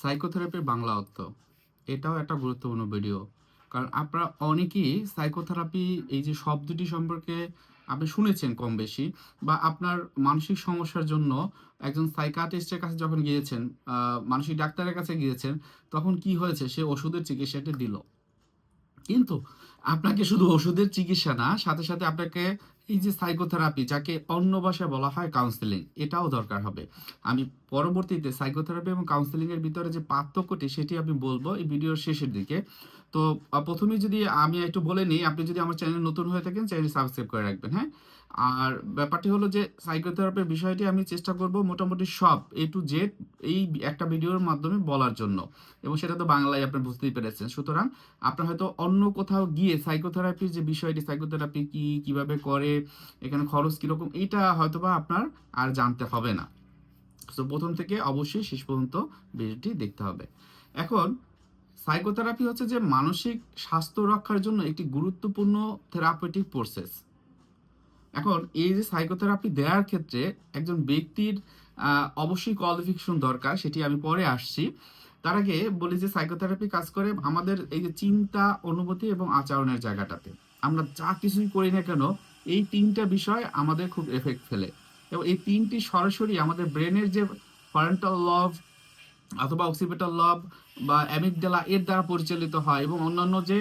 সাইকোথেরাপির বাংলা অর্থ। এটাও একটা গুরুত্বপূর্ণ ভিডিও। কারণ আপনারা অনেকেই সাইকোথেরাপি এই যে শব্দটি সম্পর্কে আপনি শুনেছেন কম বেশি বা আপনার মানসিক সমস্যার জন্য একজন সাইকাটিস্টের কাছে যখন গিয়েছেন মানসিক ডাক্তারের কাছে গিয়েছেন, তখন কি হয়েছে? সে ওষুধের চিকিৎসাটি দিল। কিন্তু আপনাকে শুধু ওষুধের চিকিৎসা না, সাথে সাথে আপনাকে এই যে সাইকোথেরাপি যাকে অন্য ভাষায় বলা হয় কাউন্সেলিং এটাও দরকার হবে। আমি পরবর্তীতে সাইকোথেরাপি এবং কাউন্সিলিং এর ভিতরে যে পার্থক্যটি, সেটি আমি বলব এই ভিডিওর শেষের দিকে। তো প্রথমে যদি আমি একটু বলে নিই, আপনি যদি আমার চ্যানেল নতুন হয়ে থাকেন চ্যানেল সাবস্ক্রাইব করে রাখবেন হ্যাঁ? আর ব্যাপারটি হলো যে সাইকোথেরাপির বিষয়টি আমি চেষ্টা করব মোটামুটি সব এ টু জেড এই একটা ভিডিওর মাধ্যমে বলার জন্য। এবং সেটা তো বাংলায় আপনি বুঝতেই পেরেছেন। সুতরাং আপনার হয়তো অন্য কোথাও গিয়ে সাইকোথেরাপির যে বিষয়টি সাইকোথেরাপি কি, কীভাবে করে, এখানে খরচ কীরকম, এইটা হয়তোবা আপনার আর জানতে হবে না। তো প্রথম থেকে অবশ্যই শেষ পর্যন্ত ভিডিওটি দেখতে হবে। এখন সাইকোথেরাপি হচ্ছে যে মানসিক স্বাস্থ্য রক্ষার জন্য একটি গুরুত্বপূর্ণ থেরাপিউটিক প্রসেস এখন এই যে সাইকোথেরাপি দেওয়ার ক্ষেত্রে একজন ব্যক্তির অবশ্যই কোয়ালিফিকেশন দরকার, সেটি আমি পরে আসছি। তার আগে বলি যে সাইকোথেরাপি কাজ করে আমাদের এই যে চিন্তা, অনুভূতি এবং আচরণের জায়গাটাতে। আমরা যা কিছুই করি না কেন, এই তিনটা বিষয় আমাদের খুব এফেক্ট ফেলে। এবং এই তিনটি সরাসরি আমাদের ব্রেনের যে পারেন্টাল লভ অথবা অক্সিপিটাল লব বা অ্যামিকডালা এর দ্বারা পরিচালিত হয় এবং অন্যান্য যে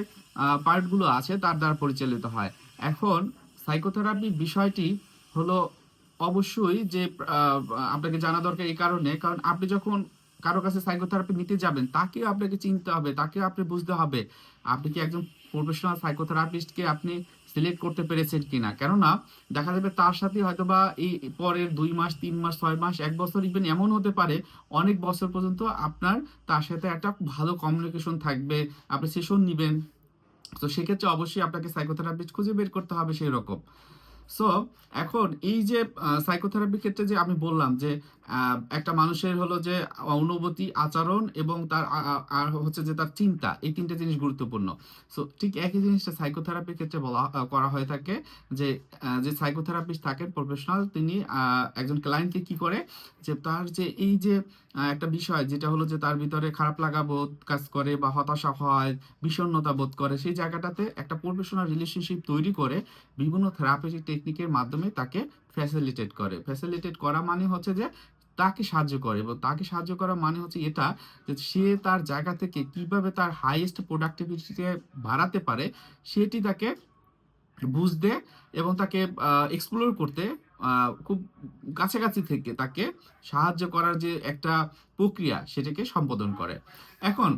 পার্টগুলো আছে তার দ্বারা পরিচালিত হয়। এখন সাইকোথেরাপি বিষয়টি হলো অবশ্যই যে আপনাকে জানা দরকার এই কারণে। কারণ আপনি যখন কারও কাছে সাইকোথেরাপি নিতে যাবেন, তাকেও আপনাকে চিনতে হবে, তাকেও আপনি বুঝতে হবে। আপনি কি একজন প্রফেশনাল সাইকোথেরাপিস্টকে আপনি সিলেক্ট করতে পেরেছেন কিনা? কেননা, দেখা যাবে তার সাথে হয়তোবা এই পরের দুই মাস, তিন মাস, ছয় মাস, এক বছর ইভেন এমন হতে পারে, অনেক বছর পর্যন্ত আপনার তার সাথে একটা ভালো কমিউনিকেশন থাকবে, আপনি সেশন নিবেন। তো সেক্ষেত্রে অবশ্যই আপনাকে সাইকোথেরাপিস্ট খুঁজে বের করতে হবে সেই রকম সো এখন এই যে সাইকোথেরাপির ক্ষেত্রে যে আমি বললাম যে একটা মানুষের হলো যে অনুভূতি, আচরণ এবং তার আর হচ্ছে যে তার চিন্তা, এই তিনটে জিনিস গুরুত্বপূর্ণ। সো ঠিক একই জিনিসটা সাইকোথেরাপির ক্ষেত্রে বলা করা হয়ে থাকে যে যে সাইকোথেরাপিস্ট থাকেন প্রফেশনাল তিনি একজন ক্লায়েন্টকে কি করে? যে তার যে এই যে একটা বিষয় যেটা হলো যে তার ভিতরে খারাপ লাগা বোধ কাজ করে বা হতাশা হয়, বিষণ্ণতা বোধ করে, সেই জায়গাটাতে একটা প্রফেশনাল রিলেশনশিপ তৈরি করে বিভিন্ন থেরাপিউটিক টেকনিকের মাধ্যমে তাকে ফ্যাসিলিটেট করে। ফ্যাসিলিটেট করা মানে হচ্ছে যে তাকে সাহায্য করে এবং তাকে সাহায্য করা মানে হচ্ছে এটা যে সে তার জায়গা থেকে কীভাবে তার হাইয়েস্ট প্রোডাক্টিভিটিকে বাড়াতে পারে সেটি তাকে বুঝতে এবং তাকে এক্সপ্লোর করতে খুব কাছাকাছি থেকে তাকে সাহায্য করার যে একটা প্রক্রিয়া সেটাকে সম্বোধন করে। এখন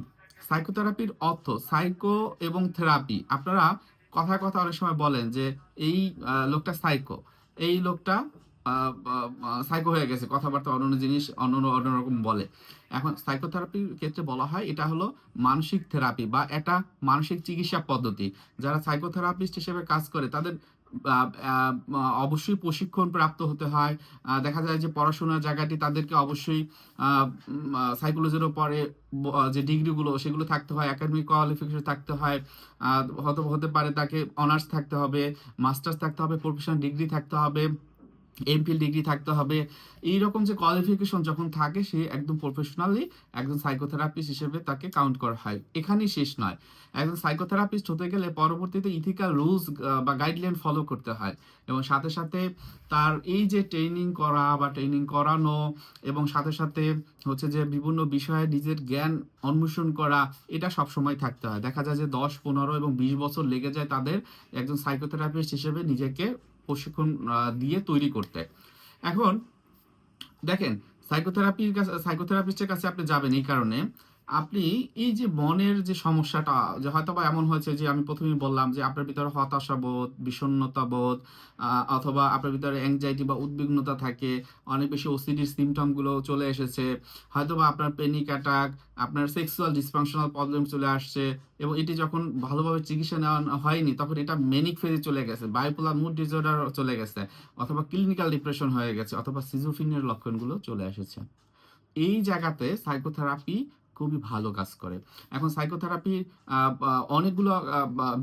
সাইকোথেরাপির অর্থ সাইকো এবং থেরাপি আপনারা কথায় কথা অনেক সময় বলেন যে এই লোকটা সাইকো এই লোকটা সাইকো হয়ে গেছে কথাবার্তা অন্য জিনিস অন্য অন্যরকম বলে। এখন সাইকোথেরাপির ক্ষেত্রে বলা হয় এটা হলো মানসিক থেরাপি বা একটা মানসিক চিকিৎসা পদ্ধতি। যারা সাইকোথেরাপিস্ট হিসেবে কাজ করে তাদের অবশ্যই প্রশিক্ষণ প্রাপ্ত হতে হয়। দেখা যায় যে পড়াশোনার জায়গাটি তাদেরকে অবশ্যই সাইকোলজির আহ, যে ডিগ্রিগুলো সেগুলো থাকতে হয় একাডেমিক কোয়ালিফিকেশন থাকতে হয় হয়তো হতে পারে তাকে অনার্স থাকতে হবে মাস্টার্স থাকতে হবে প্রফেশনাল ডিগ্রি থাকতে হবে। এমফিল ডিগ্রি থাকতে হবে। এই রকম যে কোয়ালিফিকেশন যখন থাকে, সে একদম প্রফেশনালি একজন সাইকোথেরাপিস্ট হিসেবে তাকে কাউন্ট করা হয়। এখানেই শেষ নয়। একজন সাইকোথেরাপিস্ট হতে গেলে পরবর্তীতে ইথিক্যাল রুলস বা গাইডলাইন ফলো করতে হয়। এবং সাথে সাথে তার এই যে ট্রেনিং করা বা ট্রেনিং করানো এবং সাথে সাথে হচ্ছে যে বিভিন্ন বিষয়ে নিজের জ্ঞান অন্বেষণ করা, এটা সবসময় থাকতে হয়। দেখা যায় যে দশ, পনেরো এবং বিশ বছর লেগে যায় তাদের একজন সাইকোথেরাপিস্ট হিসেবে নিজেকে প্রশিক্ষণ দিয়ে তৈরি করতে। এখন দেখেন সাইকোথেরাপির কাছে সাইকোথেরাপিস্টের কাছে আপনি যাবেন এই কারণে। আপনি এই যে মনের যে সমস্যাটা, যে হয়তো বা এমন হয়েছে যে আমি প্রথমেই বললাম যে আপনার ভিতরে হতাশা বোধ, বিষণ্ণতা বোধ অথবা আপনার ভিতরে অ্যাংজাইটি বা উদ্বিগ্নতা থাকে, অনেক বেশি ওসিডির সিমটমগুলো চলে এসেছে হয়তো বা আপনার পেনিক অ্যাটাক আপনার সেক্সুয়াল ডিসফাংশনাল প্রবলেম চলে আসছে, এবং এটি যখন ভালোভাবে চিকিৎসা নেওয়া হয়নি, তখন এটা মেনিক ফেজে চলে গেছে বাইপোলার মুড ডিসঅর্ডার চলে গেছে, অথবা ক্লিনিক্যাল ডিপ্রেশন হয়ে গেছে, অথবা সিজোফিনের লক্ষণগুলো চলে এসেছে। এই জায়গাতে সাইকোথেরাপি খুবই ভালো কাজ করে। এখন সাইকোথেরাপি অনেকগুলো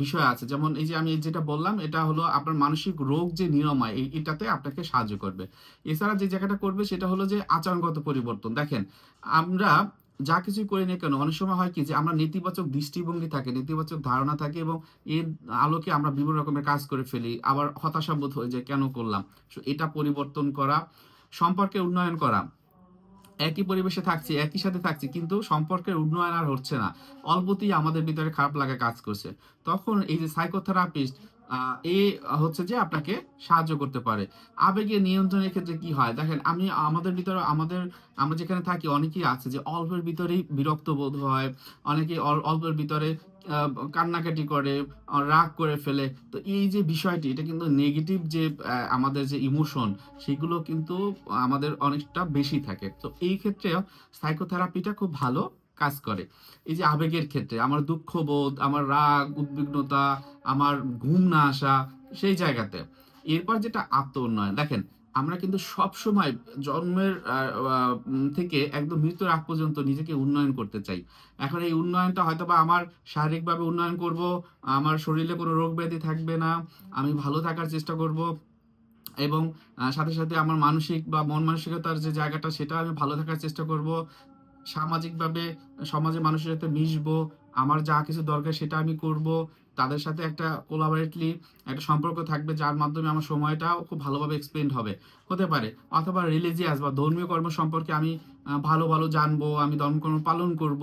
বিষয় আছে। যেমন এই যে আমি যেটা বললাম, এটা হলো আপনার মানসিক রোগ যে নিরাময় এটাতে আপনাকে সাহায্য করবে। এছাড়া যে জায়গাটা করবে, সেটা হলো যে আচরণগত পরিবর্তন। দেখেন, আমরা যা কিছুই করি না কেন, অনেক সময় হয় কি যে আমরা নেতিবাচক দৃষ্টিভঙ্গি থাকে, নেতিবাচক ধারণা থাকে এবং এর আলোকে আমরা বিভিন্ন রকমের কাজ করে ফেলি। আবার হতাশাবোধ হয়ে যায় কেন করলাম? এটা পরিবর্তন করা সম্পর্কে উন্নয়ন করা। একই পরিবেশে থাকছি, একই সাথে থাকছি, কিন্তু সম্পর্কের উন্নয়ন আর হচ্ছে না। অল্পতেই আমাদের ভিতরে খারাপ লাগা কাজ করছে। তখন এই যে সাইকোথেরাপিস্ট এ হচ্ছে যে আপনাকে সাহায্য করতে পারে। আবেগে নিয়ন্ত্রণের ক্ষেত্রে কি হয়? দেখেন, আমি আমাদের ভিতরে, আমাদের, আমরা যেখানে থাকি, অনেকেই আছে যে অল্পের ভিতরেই বিরক্ত বোধ হয়, অনেকে অল্পের ভিতরে কান্নাকাটি করে রাগ করে ফেলে। তো এই যে বিষয়টি, এটা কিন্তু নেগেটিভ যে আমাদের যে ইমোশন সেগুলো কিন্তু আমাদের অনেকটা বেশি থাকে। তো এই ক্ষেত্রে সাইকোথেরাপিটা খুব ভালো। কাজ করে। এই যে আবেগের ক্ষেত্রে আমার দুঃখবোধ, আমার রাগ, উদ্বিগ্নতা, আমার ঘুম না আসা, সেই জায়গাতে। এরপর যেটা আত্ম উন্নয়ন দেখেন, আমরা কিন্তু সব সময় জন্মের থেকে একদম মৃত্যুর আগ পর্যন্ত নিজেকে উন্নয়ন করতে চাই। এখন এই উন্নয়নটা হয়তো বা আমার শারীরিকভাবে উন্নয়ন করব, আমার শরীরে কোনো রোগ ব্যাধি থাকবে না, আমি ভালো থাকার চেষ্টা করব এবং সাথে সাথে আমার মানসিক বা মন মানসিকতার যে জায়গাটা, সেটা আমি ভালো থাকার চেষ্টা করব। সামাজিকভাবে সমাজে মানুষের সাথে মিশবো, আমার যা কিছু দরকার সেটা আমি করব, তাদের সাথে একটা কোলাবোরেটলি একটা সম্পর্ক থাকবে, যার মাধ্যমে আমার সময়টাও খুব ভালোভাবে এক্সপ্লেন্ড হবে। হতে পারে, অথবা রিলিজিয়াস বা ধর্মীয় কর্ম সম্পর্কে আমি ভালো ভালো জানব, আমি ধর্মকর্ম পালন করব।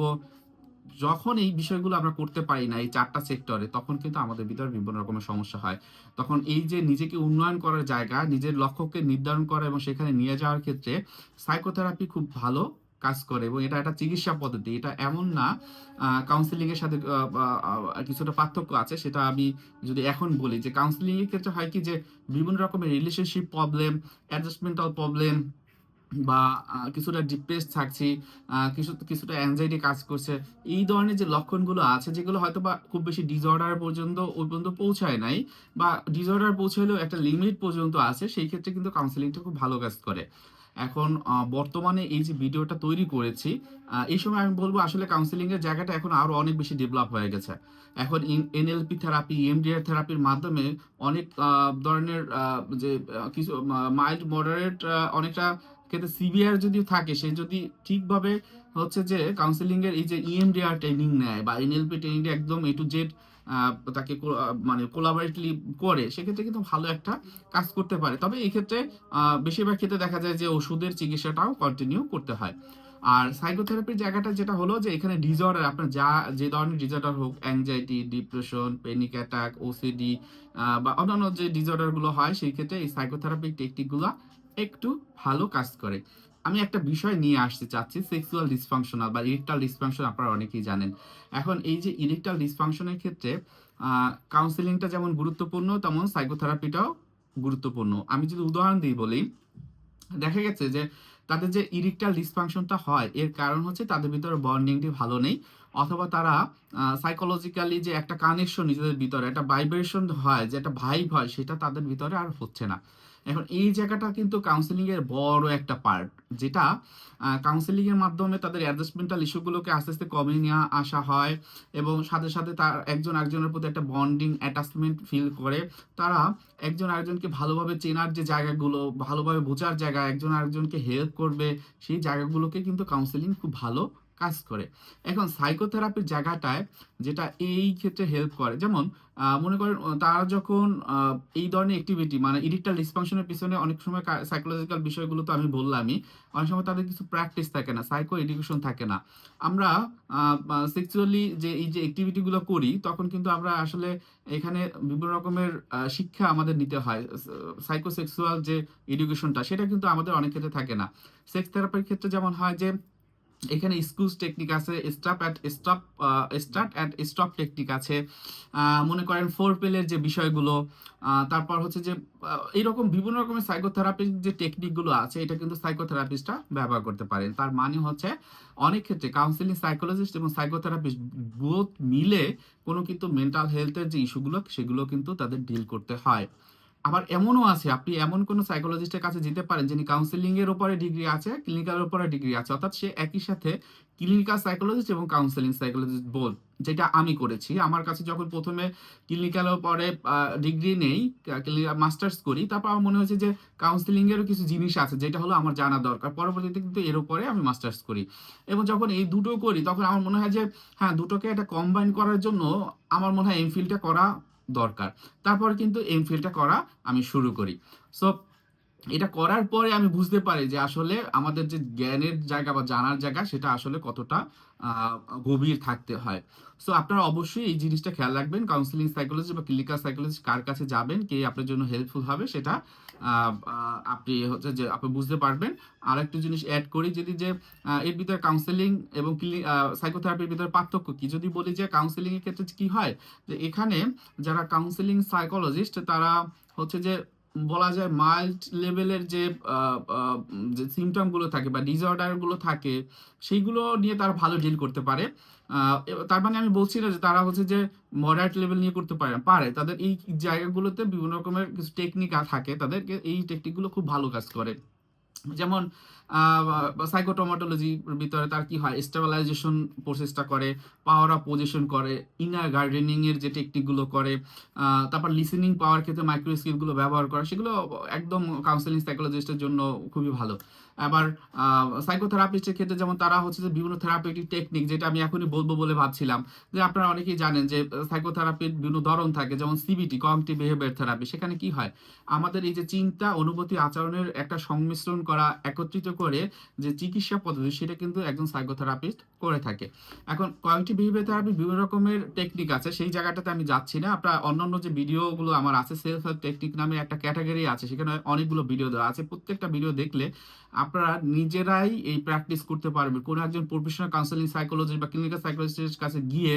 যখন এই বিষয়গুলো আমরা করতে পারি না, এই চারটা সেক্টরে তখন কিন্তু আমাদের ভিতরে বিভিন্ন রকমের সমস্যা হয়। তখন এই যে নিজেকে উন্নয়ন করার জায়গা, নিজের লক্ষ্যকে নির্ধারণ করা এবং সেখানে নিয়ে যাওয়ার ক্ষেত্রে সাইকোথেরাপি খুব ভালো কাজ করে এবং এটা একটা চিকিৎসা পদ্ধতি। এটা এমন না কাউন্সিলিং এর সাথে কিছুটা পার্থক্য আছে, সেটা আমি যদি এখন বলি যে কাউন্সিলিং এর ক্ষেত্রে হয় কি যে বিভিন্ন রকমের রিলেশনশিপ প্রবলেম অ্যাডজাস্টমেন্টাল প্রবলেম বা কিছুটা ডিপ্রেস থাকছি কিছু, কিছুটা অ্যাংজাইটি কাজ করছে। এই ধরনের যে লক্ষণগুলো আছে, যেগুলো হয়তো বা খুব বেশি ডিসঅর্ডার পর্যন্ত ওই পর্যন্ত পৌঁছায় নাই বা ডিসঅর্ডার পৌঁছালেও একটা লিমিট পর্যন্ত আছে, সেই ক্ষেত্রে কিন্তু কাউন্সিলিংটা খুব ভালো কাজ করে। এখন বর্তমানে এই যে ভিডিওটা তৈরি করেছি এই সময় আমি বলব আসলে কাউন্সিলিং এর জায়গাটা এখন আরও অনেক বেশি ডেভেলপ হয়ে গেছে। এখন এনএলপি থেরাপি এমডিআর থেরাপির মাধ্যমে অনেক ধরনের যে কিছু মাইল্ড মডারেট অনেকটা ক্ষেত্রে সিভিআর যদি থাকে, সে যদি ঠিকভাবে হচ্ছে যে কাউন্সিলিং এর এই যে E ইএমডিআর ট্রেনিং নেয় বা এনএলপি ট্রেনিংটা একদম এ টু জেড তাকে মানে কোলাবারেটলি করে সেক্ষেত্রে কিন্তু ভালো একটা কাজ করতে পারে। তবে এই ক্ষেত্রে আহ, বেশিরভাগ ক্ষেত্রে দেখা যায় যে ওষুধের চিকিৎসাটাও কন্টিনিউ করতে হয়। আর সাইকোথেরাপির জায়গাটা যেটা হলো যে এখানে ডিজর্ডার আপনার যা যে ধরনের ডিজর্ডার হোক anxiety depression panic attack OCD বা অন্যান্য যে ডিসঅর্ডারগুলো হয় সেই ক্ষেত্রে এই সাইকোথেরাপিক টেকনিকগুলো একটু ভালো কাজ করে। আমি একটা বিষয় নিয়ে আসতে চাচ্ছি সেক্সুয়াল ডিসফাংশনাল বা ইরেকটাল ডিসফাংশন আপনারা অনেকেই জানেন। এখন এই যে ইরেকটাল ডিসফাংশনের ক্ষেত্রে কাউন্সিলিংটা যেমন গুরুত্বপূর্ণ, তেমন সাইকোথেরাপিটাও গুরুত্বপূর্ণ। আমি যদি উদাহরণ দিই বলি, দেখা গেছে যে তাদের যে ইরিকটাল ডিসফাংশনটা হয়, এর কারণ হচ্ছে তাদের ভিতরে বন্ডিংটি ভালো নেই, অথবা তারা সাইকোলজিক্যালি যে একটা কানেকশন নিজেদের ভিতরে, একটা ভাইব্রেশন হয়, যে একটা ভাইব হয়, সেটা তাদের ভিতরে আর হচ্ছে না। এখন এই জায়গাটা কিন্তু কাউন্সিলিং এর বড় একটা পার্ট যেটা কাউন্সিলিং এর মাধ্যমে তাদের অ্যাডজাস্টমেন্টাল ইস্যুগুলোকে আস্তে আস্তে কমিয়ে নিয়ে আসা হয় এবং সাথে সাথে তার একজন একজনের প্রতি একটা বন্ডিং অ্যাটাচমেন্ট ফিল করে। তারা একজন আরেকজনকে ভালোভাবে চেনার যে জায়গাগুলো, ভালোভাবে বোঝার জায়গা, একজন আরেকজনকে হেল্প করবে, সেই জায়গাগুলোকে কিন্তু কাউন্সেলিং খুব ভালো কাজ করে। এখন সাইকোথেরাপির জায়গাটায় যেটা এই ক্ষেত্রে হেল্প করে, যেমন মনে করেন তারা যখন এই ধরনের অ্যাক্টিভিটি মানে ইরিকটাল ডিসফাংশনের পিছনে অনেক সময় সাইকোলজিক্যাল বিষয়গুলো তো আমি বললামই, অনেক সময় তাদের কিছু প্র্যাকটিস থাকে না সাইকো এডুকেশন থাকে না। আমরা সেক্সুয়ালি যে, এই যে অ্যাক্টিভিটিগুলো করি, তখন কিন্তু আমরা আসলে এখানে বিভিন্ন রকমের শিক্ষা আমাদের নিতে হয়। সাইকোসেক্সুয়াল যে এডুকেশনটা সেটা কিন্তু আমাদের অনেক ক্ষেত্রে থাকে না। সেক্স থেরাপির ক্ষেত্রে যেমন হয় যে এখানে স্কুজ টেকনিক আছে, stop at stop start at stop technique আছে। মনে করেন ফোর পেলের যে বিষয়গুলো তারপর হচ্ছে যে এইরকম বিভিন্ন রকমের সাইকোথেরাপির যে টেকনিকগুলো আছে, এটা কিন্তু সাইকোথেরাপিস্টরা ব্যবহার করতে পারেন। তার মানে হচ্ছে, অনেক ক্ষেত্রে কাউন্সিলিং সাইকোলজিস্ট এবং সাইকোথেরাপিস্ট বোথ মিলে কোনো কিন্তু মেন্টাল হেলথের যে ইস্যুগুলো সেগুলো কিন্তু তাদের ডিল করতে হয়। আবার এমনও আছে, আপনি এমন কোনো সাইকোলজিস্টের কাছে যেতে পারেন যিনি কাউন্সিলিং এর উপরে ডিগ্রি আছে ক্লিনিক্যাল উপরে ডিগ্রি আছে, অর্থাৎ সে একই সাথে ক্লিনিক্যাল সাইকোলজিস্ট এবং কাউন্সেলিং সাইকোলজিস্ট বোধ যেটা আমি করেছি। আমার কাছে যখন প্রথমে ক্লিনিক্যালের পরে ডিগ্রি নেই মাস্টার্স করি, তারপর আমার মনে হয়েছে যে কাউন্সেলিং এরও কিছু জিনিস আছে, যেটা হলো আমার জানা দরকার। পরবর্তীতে কিন্তু এর উপরে আমি মাস্টার্স করি। এবং যখন এই দুটো করি, তখন আমার মনে হয় যে হ্যাঁ দুটোকে একটা কম্বাইন করার জন্য আমার মনে হয় এমফিলটা করা দরকার। তারপর কিন্তু এমফিলটা করা আমি শুরু করি। সো এটা করার পরে আমি বুঝতে পারি যে আসলে আমাদের যে জ্ঞানের জায়গা বা জানার জায়গা, সেটা আসলে কতটা গভীর থাকতে হয়। সো আপনারা অবশ্যই এই জিনিসটা খেয়াল রাখবেন। কাউন্সিলিং সাইকোলজি বা ক্লিনিক্যাল সাইকোলজি কার কাছে যাবেন, কে আপনার জন্য হেল্পফুল হবে, সেটা আপনি হচ্ছে যে আপনি বুঝতে পারবেন। আর একটা জিনিস অ্যাড করি যদি যে এর ভিতরে কাউন্সেলিং এবং সাইকোথেরাপির ভিতরে পার্থক্য কি? যদি বলি যে কাউন্সেলিং এর ক্ষেত্রে কি হয়? যে এখানে যারা কাউন্সেলিং সাইকোলজিস্ট তারা হচ্ছে যে বলা যায় মাইল্ড লেভেলের যে যে সিমটম থাকে বা ডিসঅর্ডারগুলো থাকে, সেইগুলো নিয়ে তারা ভালো ডিল করতে পারে। তার মানে আমি বলছি না যে তারা হচ্ছে যে মডারেট লেভেল নিয়ে করতে পারে পারে। তাদের এই জায়গাগুলোতে বিভিন্ন রকমের কিছু টেকনিক থাকে। তাদেরকে এই টেকনিকগুলো খুব ভালো কাজ করে। যেমন সাইকোটোমাটোলজির ভিতরে তার কি হয়? স্টেবিলাইজেশন প্রসেসটা করে পাওয়ার অফ পজিশন করে ইনার গার্ডেনিং এর যে টেকনিকগুলো করে তারপর লিসেনিং পাওয়ার ক্ষেত্রে মাইক্রো স্কিলগুলো ব্যবহার করে, সেগুলো একদম কাউন্সেলিং সাইকোলজিস্টের জন্য খুবই ভালো। আবার সাইকোথেরাপিস্টের ক্ষেত্রে যেমন তারা হচ্ছে যে বিভিন্ন থেরাপিউটিক টেকনিক যেটা আমি এখনই বলব বলে ভাবছিলাম, যে আপনারা অনেকেই জানেন যে সাইকোথেরাপির বিভিন্ন ধরন থাকে, যেমন সিবিটি কগনিটিভ বিহেভিয়ার থেরাপি সেখানে কি হয়? আমাদের এই যে চিন্তা, অনুভূতি, আচরণের একটা সংমিশ্রণ করা, একত্রিত করে যে চিকিৎসা পদ্ধতি, সেটা কিন্তু একজন সাইকোথেরাপিস্ট করে থাকে। এখন কগনিটিভ বিহেভিয়ার থেরাপি বিভিন্ন রকমের টেকনিক আছে, সেই জায়গাটাতে আমি যাচ্ছি না। আপনার অন্যান্য যে ভিডিওগুলো আমার আছে সেলফ হেল্প টেকনিক নামে একটা ক্যাটাগরি আছে, সেখানে অনেকগুলো ভিডিও দেওয়া আছে। প্রত্যেকটা ভিডিও দেখলে আপনারা নিজেরাই এই প্র্যাকটিস করতে পারবেন। কোনো একজন প্রফেশনাল কাউন্সেলিং সাইকোলজিস্ট বা ক্লিনিক্যাল সাইকোলজিস্টের কাছে গিয়ে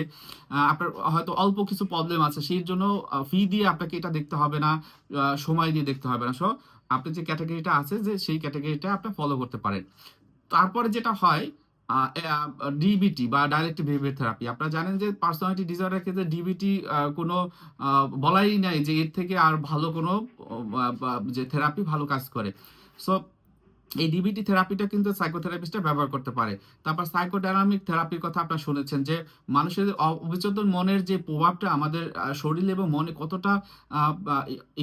আপনার হয়তো অল্প কিছু প্রবলেম আছে, সেই জন্য ফি দিয়ে আপনাকে এটা দেখতে হবে না সময় দিয়ে দেখতে হবে না। সো আপনি যে ক্যাটাগরিটা আছে যে সেই ক্যাটাগরিটা আপনি ফলো করতে পারেন। তারপরে যেটা হয় ডিবিটি বা ডাইরেক্ট বিহেভিয়ার থেরাপি আপনারা জানেন যে পার্সোনালিটি ডিসঅর্ডার ক্ষেত্রে ডিবিটি কোনো বলাই নাই যে এর থেকে আর ভালো কোনো যে থেরাপি ভালো কাজ করে। সো এই ডিবিটি থেরাপিটা কিন্তু সাইকোথেরাপিস্টরা ব্যবহার করতে পারে। তারপর সাইকোডাইনামিক থেরাপির কথা আপনারা শুনেছেন যে, মানুষের অবিচেতন মনের যে প্রভাবটা আমাদের শরীরে এবং মনে কতটা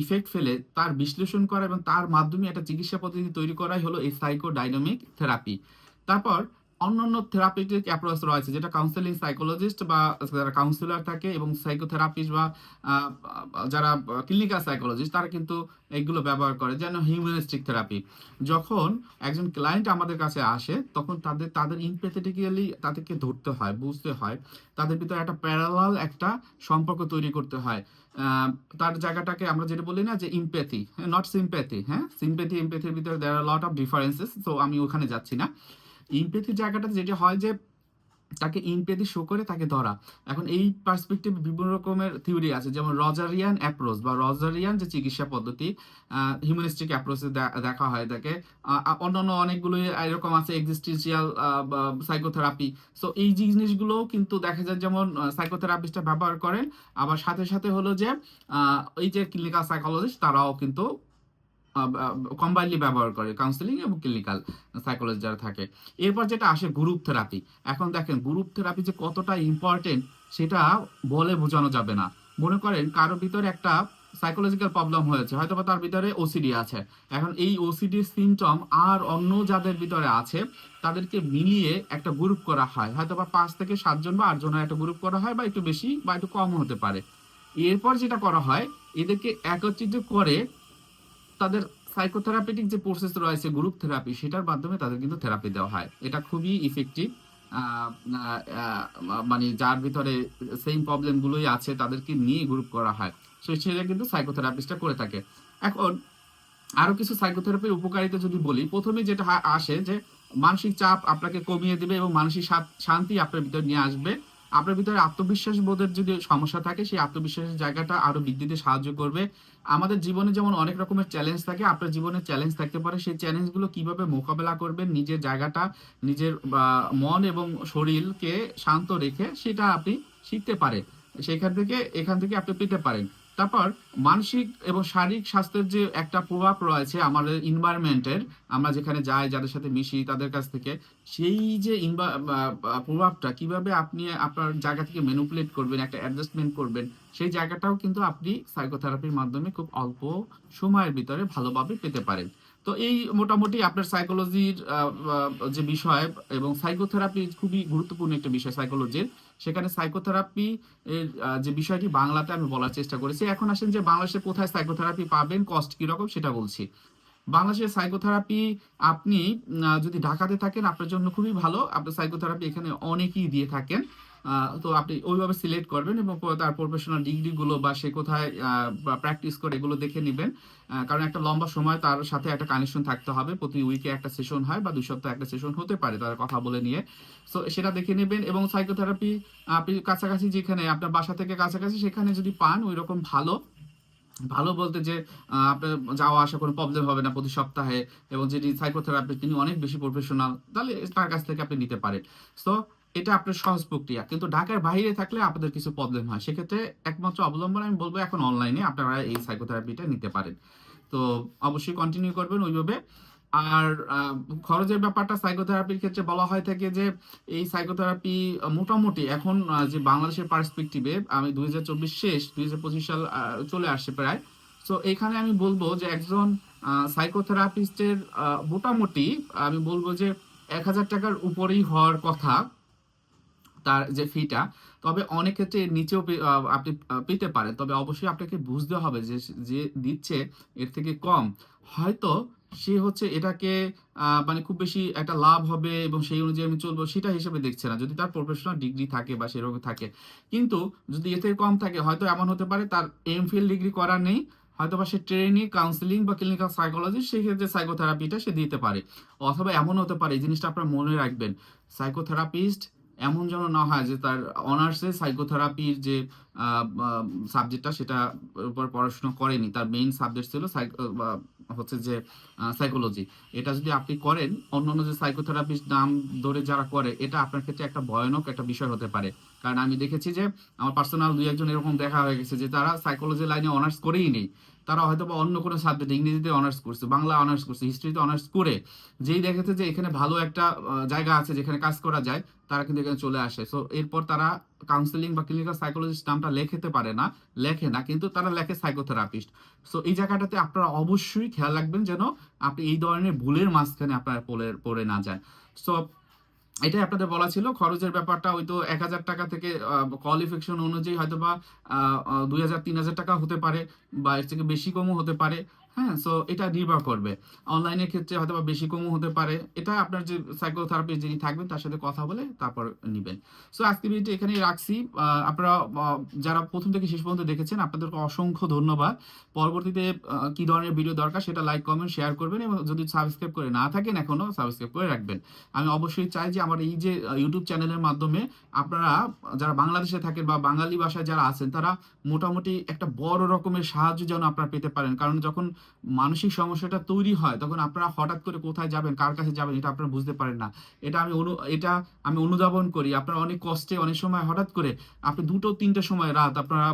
ইফেক্ট ফেলে, তার বিশ্লেষণ করা এবং তার মাধ্যমে একটা চিকিৎসা পদ্ধতি তৈরি করাই হলো এই সাইকোডাইনামিক থেরাপি তারপর অন্যান্য থেরাপিউটিক অ্যাপ্রোচ রয়েছে, যেটা কাউন্সেলিং সাইকোলজিস্ট বা যারা কাউন্সিলর থাকে এবং সাইকোথেরাপিস্ট বা যারা ক্লিনিক্যাল সাইকোলজিস্ট তারা কিন্তু এগুলো ব্যবহার করে, যেন হিউম্যানিস্টিক থেরাপি যখন একজন ক্লায়েন্ট আমাদের কাছে আসে, তখন তাদের তাদের ইনপেথেটিক্যালি তাদেরকে ধরতে হয়, বুঝতে হয়, তাদের ভিতরে একটা প্যারালাল একটা সম্পর্ক তৈরি করতে হয়। তার জায়গাটাকে আমরা যেটা বলি না যে ইমপ্যাথি নট সিম্প্যাথি হ্যাঁ? সিম্প্যাথি ইমপ্যাথির ভিতরে দেয়ার লট অফ ডিফারেন্সেস তো আমি ওখানে যাচ্ছি না। ইমপ্যাথির জায়গাটাতে যেটা হয় যে, তাকে ইমপ্যাথি শো করে, তাকে ধরা। এখন এই পার্সপেক্টিভ বিভিন্ন রকমের থিওরি আছে। যেমন রজারিয়ান অ্যাপ্রোচ বা রজারিয়ান যে চিকিৎসা পদ্ধতি হিউম্যানিস্টিক অ্যাপ্রোচে দেখা হয় তাকে। অন্যান্য অনেকগুলো এরকম আছে এক্সিস্টেন্সিয়াল সাইকোথেরাপি সো এই জিনিসগুলো কিন্তু দেখা যায় যেমন সাইকোথেরাপিস্টরা ব্যবহার করেন। আবার সাথে সাথে হলো যে এই যে ক্লিনিক্যাল সাইকোলজিস্ট তারাও কিন্তু কম্বাইনলি ব্যবহার করে কাউন্সিলিং এবং ক্লিনিক্যাল সাইকোলজি যারা থাকে। এরপর যেটা আসে গ্রুপ থেরাপি এখন দেখেন গ্রুপ থেরাপি যে কতটা ইম্পর্টেন্ট সেটা বলে বোঝানো যাবে না। মনে করেন কারোর ভিতরে একটা সাইকোলজিক্যাল প্রবলেম হয়েছে হয়তো বা তার ভিতরে ওসিডি আছে। এখন এই ওসিডির সিমটম আর অন্য যাদের ভিতরে আছে, তাদেরকে মিলিয়ে একটা গ্রুপ করা হয়। হয়তো বা পাঁচ থেকে সাতজন বা আটজনের একটা গ্রুপ করা হয় বা একটু বেশি বা একটু কম হতে পারে। এরপর যেটা করা হয়, এদেরকে একত্রিত করে তাদের সাইকোথেরাপিটিক যে প্রসেস রয়েছে গ্রুপ থেরাপি সেটার মাধ্যমে তাদের কিন্তু থেরাপি দেওয়া হয়। এটা খুবই ইফেক্টিভ মানে যার ভিতরে সেম প্রবলেমগুলোই আছে, তাদেরকে নিয়ে গ্রুপ করা হয়। তো সেটা কিন্তু সাইকোথেরাপিস্টটা করে থাকে। এখন আরও কিছু সাইকোথেরাপির উপকারিতা যদি বলি, প্রথমে যেটা আসে যে, মানসিক চাপ আপনাকে কমিয়ে দিবে এবং মানসিক শান্তি আপনার ভিতরে নিয়ে আসবে। আপনার ভিতরে আত্মবিশ্বাস বোধের যদি সমস্যা থাকে, সেই আত্মবিশ্বাসের জায়গাটা আরও বৃদ্ধিতে সাহায্য করবে। আমাদের জীবনে যেমন অনেক রকমের চ্যালেঞ্জ থাকে, আপনার জীবনে চ্যালেঞ্জ থাকতে পারে। সেই চ্যালেঞ্জগুলো কীভাবে মোকাবেলা করবেন, নিজের জায়গাটা, নিজের মন এবং শরীরকে শান্ত রেখে সেটা আপনি শিখতে পারেন। সেখান থেকে, এখান থেকে আপনি পেতে পারেন। তারপর মানসিক এবং শারীরিক স্বাস্থ্যের যে একটা প্রভাব রয়েছে আমাদের এনভায়রনমেন্টের আমরা যেখানে যাই, যাদের সাথে মিশি, তাদের কাছ থেকে, সেই যে প্রভাবটা, কীভাবে আপনি আপনার জায়গা থেকে ম্যানুপুলেট করবেন, একটা অ্যাডজাস্টমেন্ট করবেন, সেই জায়গাটাও কিন্তু আপনি সাইকোথেরাপির মাধ্যমে খুব অল্প সময়ের ভিতরে ভালোভাবে পেতে পারেন। তো এই মোটামুটি আপনার সাইকোলজির যে বিষয় এবং সাইকোথেরাপি খুবই গুরুত্বপূর্ণ একটা বিষয় সাইকোলজির সেখানে সাইকোথেরাপি যে বিষয়টি বাংলাতে আমি বলার চেষ্টা করেছি, এখন আসেন যে বাংলাদেশে কোথায় সাইকোথেরাপি পাবেন কস্ট কীরকম সেটা বলছি। বাংলাদেশের সাইকোথেরাপি আপনি যদি ঢাকাতে থাকেন, আপনার জন্য খুবই ভালো। আপনার সাইকোথেরাপি এখানে অনেকেই দিয়ে থাকেন। তো আপনি ওইভাবে সিলেক্ট করবেন এবং তার প্রফেশনাল ডিগ্রিগুলো বা সে কোথায় প্র্যাকটিস করে এগুলো দেখে নেবেন। কারণ একটা লম্বা সময় তার সাথে একটা কানেকশন থাকতে হবে। প্রতি উইকে একটা সেশন হয় বা দুই সপ্তাহে একটা সেশন হতে পারে তারা কথা বলে নিয়ে। সো সেটা দেখে নেবেন এবং সাইকোথেরাপি আপনি কাছাকাছি যেখানে, আপনার বাসা থেকে কাছাকাছি সেখানে যদি পান ওই রকম ভালো। ভালো বলতে যে আপনার যাওয়া আসা কোনো প্রবলেম হবে না প্রতি সপ্তাহে এবং যিনি সাইকোথেরাপি তিনি অনেক বেশি প্রফেশনাল তাহলে তার কাছ থেকে আপনি নিতে পারেন। সো এটা আপনার সহজ প্রক্রিয়া। কিন্তু ঢাকার বাইরে থাকলে আপনাদের কিছু প্রবলেম হয়। সেক্ষেত্রে একমাত্র অবলম্বন আমি বলব এখন অনলাইনে আপনারা এই সাইকোথেরাপিটা নিতে পারেন। তো অবশ্যই কন্টিনিউ করবেন ওইভাবে। আর খরচের ব্যাপারটা সাইকোথেরাপির ক্ষেত্রে বলা হয় থাকে যে, এই সাইকোথেরাপি মোটামুটি এখন যে বাংলাদেশের পার্সপেক্টিভে আমি দুই হাজার চব্বিশ শেষ, দুই হাজার পঁচিশ সাল চলে আসছে প্রায়। তো এখানে আমি বলব যে একজন সাইকোথেরাপিস্টের মোটামুটি আমি বলব যে এক হাজার টাকার উপরেই হওয়ার কথা। তার যে ফিটা তবে অনেক ক্ষেত্রে নিচেও আপনি পেতে পারেন। তবে অবশ্যই আপনাকে বুঝতে হবে যে যে দিচ্ছে এর থেকে কম। হয়তো সে হচ্ছে এটাকে মানে খুব বেশি একটা লাভ হবে এবং সেই অনুযায়ী আমি চলবো সেটা হিসেবে দেখছে না। যদি তার প্রফেশনাল ডিগ্রি থাকে বা সেরকম থাকে। কিন্তু যদি থেকে কম থাকে, হয়তো এমন হতে পারে তার এমফিল ডিগ্রি করা নেই। হয়তো বা সে ট্রেনিং কাউন্সিলিং বা ক্লিনিক্যাল সাইকোলজি সেই ক্ষেত্রে সাইকোথেরাপিটা সে দিতে পারে। অথবা এমন হতে পারে, এই জিনিসটা আপনার মনে রাখবেন। সাইকোথেরাপিস্ট এমন যেন না হয় যে তার অনার্সে সাইকোথেরাপির যে সাবজেক্টটা সেটা উপর পড়াশুনো করেনি। তার মেইন সাবজেক্ট ছিল হচ্ছে যে সাইকোলজি এটা যদি আপনি করেন অন্য অন্য যে সাইকোথেরাপিস্ট নাম ধরে যারা করে, এটা আপনার ক্ষেত্রে একটা ভয়ানক একটা বিষয় হতে পারে। কারণ আমি দেখেছি যে, আমার পার্সোনাল দুই একজন এরকম দেখা হয়ে গেছে যে, তারা সাইকোলজি লাইনে অনার্স করেই নেই। তারা হয়তো বা অন্য কোনো সাবজেক্ট ইংরেজিতে অনার্স করছে, বাংলা অনার্স করছে হিস্ট্রিতে অনার্স করে। যেই দেখেছে যে, এখানে ভালো একটা জায়গা আছে যেখানে কাজ করা যায়, তারা কিন্তু এখানে চলে আসে। সো এরপর তারা কাউন্সিলিং বা ক্লিনিক্যাল সাইকোলজিস্ট নামটা লেখাতে পারে না, লেখে না, কিন্তু তারা লেখে সাইকোথেরাপিস্ট সো এই জায়গাটাতে আপনারা অবশ্যই খেয়াল রাখবেন যেন আপনি এই ধরনের ভুলের মাঝখানে আপনার পড়ে পড়ে না যায় সো এটাই আপনাদের বলা ছিল। খরচের ব্যাপারটা ওই তো এক হাজার টাকা থেকে কোয়ালিফিকেশন অনুযায়ী হয়তো বা দুই হাজার, তিন হাজার টাকা হতে পারে বা এর থেকে বেশি কমও হতে পারে। হ্যাঁ সো এটা নির্ভর করবে। অনলাইনের ক্ষেত্রে হয়তো বা বেশি কমও হতে পারে। এটা আপনার যে সাইকোথেরাপিস্ট যিনি থাকবেন, তার সাথে কথা বলে তারপর নেবেন। সো আজকে ভিডিওটি এখানেই রাখছি। আপনারা যারা প্রথম থেকে শেষ পর্যন্ত দেখেছেন, আপনাদেরকে অসংখ্য ধন্যবাদ। পরবর্তীতে কি ধরনের ভিডিও দরকার সেটা লাইক কমেন্ট শেয়ার করবেন এবং যদি সাবস্ক্রাইব করে না থাকেন এখনও সাবস্ক্রাইব করে রাখবেন। আমি অবশ্যই চাই যে আমার এই যে ইউটিউব চ্যানেলের মাধ্যমে আপনারা যারা বাংলাদেশে থাকেন বা বাঙালি ভাষায় যারা আছেন, তারা মোটামুটি একটা বড় রকমের সাহায্য যেন আপনারা পেতে পারেন। কারণ যখন মানসিক সমস্যাটা তৈরি হয়, তখন আপনারা হঠাৎ করে কোথায় যাবেন, কার কাছে যাবেন, এটা আপনারা বুঝতে পারেন না। এটা আমি অনু, এটা আমি অনুধাবন করি। আপনারা অনেক কষ্টে, অনেক সময় হঠাৎ করে আপনি দুটো, তিনটে সময় রাত আপনারা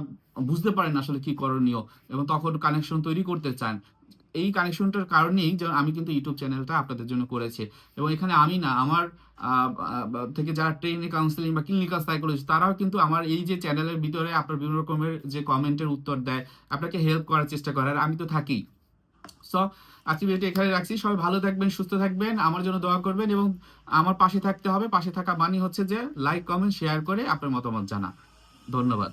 বুঝতে পারেন আসলে কি করণীয় এবং তখন কানেকশন তৈরি করতে চান। এই কানেকশনটার কারণেই আমি কিন্তু ইউটিউব চ্যানেলটা আপনাদের জন্য করেছি এবং এখানে আমি না, আমার থেকে যারা ট্রেনিং কাউন্সিলিং বা ক্লিনিক্যাল সাইকোলজি তারাও কিন্তু আমার এই যে চ্যানেলের ভিতরে আপনার বিভিন্ন রকমের যে কমেন্টের উত্তর দেয়, আপনাকে হেল্প করার চেষ্টা করে, আর আমি তো থাকি। আজকে ভিডিওটি এখানে রাখছি। সবাই ভালো থাকবেন, সুস্থ থাকবেন, আমার জন্য দোয়া করবেন এবং আমার পাশে থাকতে হবে। পাশে থাকা মানি হচ্ছে যে লাইক কমেন্ট শেয়ার করে আপনার মতামত জানা। ধন্যবাদ।